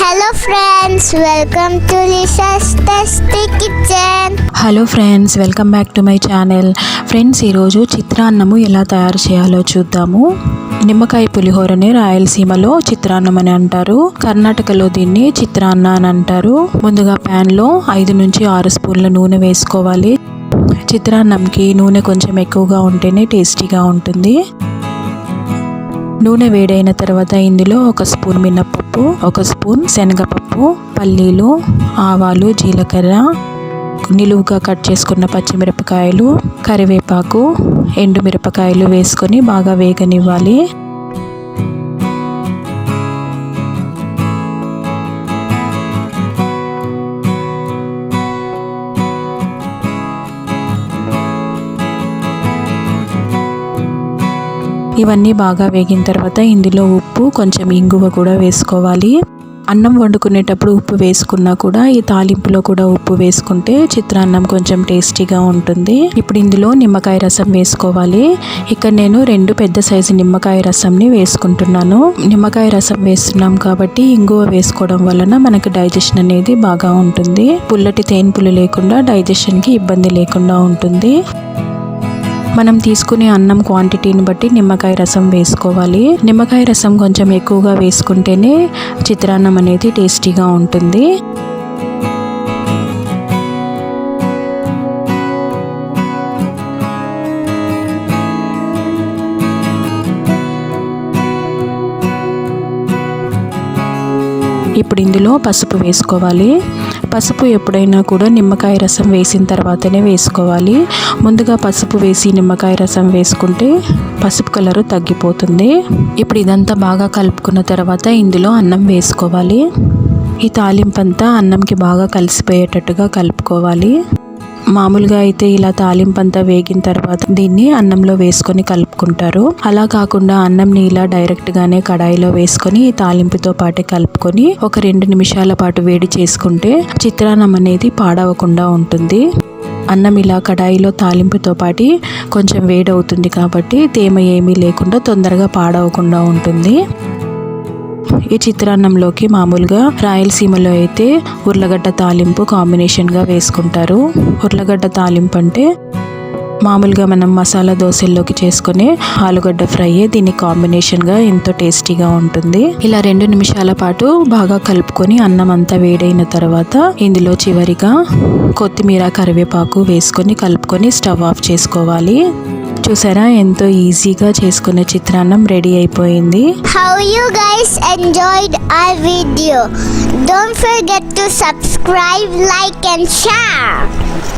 Hello friends welcome to Lisa's tasty kitchen hello friends welcome back to my channel friends ఈరోజు చిత్రాన్నము ఎలా తయారు చేయాలో చూద్దాము. నిమ్మకాయ పులిహోరని రాయలసీమలో చిత్రాన్నం అని అంటారు. కర్ణాటకలో దీన్ని చిత్రాన్న అని అంటారు. ముందుగా ప్యాన్లో ఐదు నుంచి ఆరు స్పూన్ల నూనె వేసుకోవాలి. చిత్రాన్నంకి నూనె కొంచెం ఎక్కువగా ఉంటేనే టేస్టీగా ఉంటుంది. నూనె వేడైన తర్వాత ఇందులో ఒక స్పూన్ మినప్పప్పు ఒక స్పూన్ శనగపప్పు పల్లీలు ఆవాలు జీలకర్ర నిలువుగా కట్ చేసుకున్న పచ్చిమిరపకాయలు కరివేపాకు ఎండుమిరపకాయలు వేసుకొని బాగా వేగనివ్వాలి. ఇవన్నీ బాగా వేగిన తర్వాత ఇందులో ఉప్పు కొంచెం ఇంగువ కూడా వేసుకోవాలి. అన్నం వండుకునేటప్పుడు ఉప్పు వేసుకున్నా కూడా ఈ తాలింపులో కూడా ఉప్పు వేసుకుంటే చిత్రాన్నం కొంచెం టేస్టీగా ఉంటుంది. ఇప్పుడు ఇందులో నిమ్మకాయ రసం వేసుకోవాలి. ఇక్కడ నేను రెండు పెద్ద సైజు నిమ్మకాయ రసంని వేసుకుంటున్నాను. నిమ్మకాయ రసం వేస్తున్నాం కాబట్టి ఇంగువ వేసుకోవడం వలన మనకి డైజెషన్ అనేది బాగా ఉంటుంది. పుల్లటి తేన్పులు లేకుండా డైజెషన్కి ఇబ్బంది లేకుండా ఉంటుంది. మనం తీసుకునే అన్నం క్వాంటిటీని బట్టి నిమ్మకాయ రసం వేసుకోవాలి. నిమ్మకాయ రసం కొంచెం ఎక్కువగా వేసుకుంటేనే చిత్రాన్నం అనేది టేస్టీగా ఉంటుంది. ఇప్పుడు ఇందులో పసుపు వేసుకోవాలి. పసుపు ఎప్పుడైనా కూడా నిమ్మకాయ రసం వేసిన తర్వాతనే వేసుకోవాలి. ముందుగా పసుపు వేసి నిమ్మకాయ రసం వేసుకుంటే పసుపు కలరు తగ్గిపోతుంది. ఇప్పుడు ఇదంతా బాగా కలుపుకున్న తర్వాత ఇందులో అన్నం వేసుకోవాలి. ఈ తాలింపంతా అన్నంకి బాగా కలిసిపోయేటట్టుగా కలుపుకోవాలి. మామూలుగా అయితే ఇలా తాలింపంతా వేగిన తర్వాత దీన్ని అన్నంలో వేసుకొని కలుపుకుంటారు. అలా కాకుండా అన్నంని ఇలా డైరెక్ట్ గానే కడాయిలో వేసుకొని ఈ తాలింపుతో పాటే కలుపుకొని ఒక రెండు నిమిషాల పాటు వేడి చేసుకుంటే చిత్రాన్నం అనేది పాడవకుండా ఉంటుంది. అన్నం ఇలా కడాయిలో తాలింపుతో పాటి కొంచెం వేడవుతుంది కాబట్టి తేమ ఏమీ లేకుండా తొందరగా పాడవకుండా ఉంటుంది. ఈ చిత్రాన్నంలోకి మామూలుగా రాయలసీమలో అయితే ఉర్లగడ్డ తాలింపు కాంబినేషన్గా వేసుకుంటారు. ఉర్లగడ్డ తాలింపు అంటే మామూలుగా మనం మసాలా దోశల్లోకి చేసుకునే ఆలుగడ్డ ఫ్రై దీని కాంబినేషన్గా ఎంతో టేస్టీగా ఉంటుంది. ఇలా రెండు నిమిషాల పాటు బాగా కలుపుకొని అన్నం అంతా వేడైన తర్వాత ఇందులో చివరిగా కొత్తిమీర కరివేపాకు వేసుకొని కలుపుకొని స్టవ్ ఆఫ్ చేసుకోవాలి. చూసారా? ఎంతో ఈజీగా చేసుకునే చిత్రాన్నం రెడీ అయిపోయింది. How you guys enjoyed our video don't forget to subscribe like and share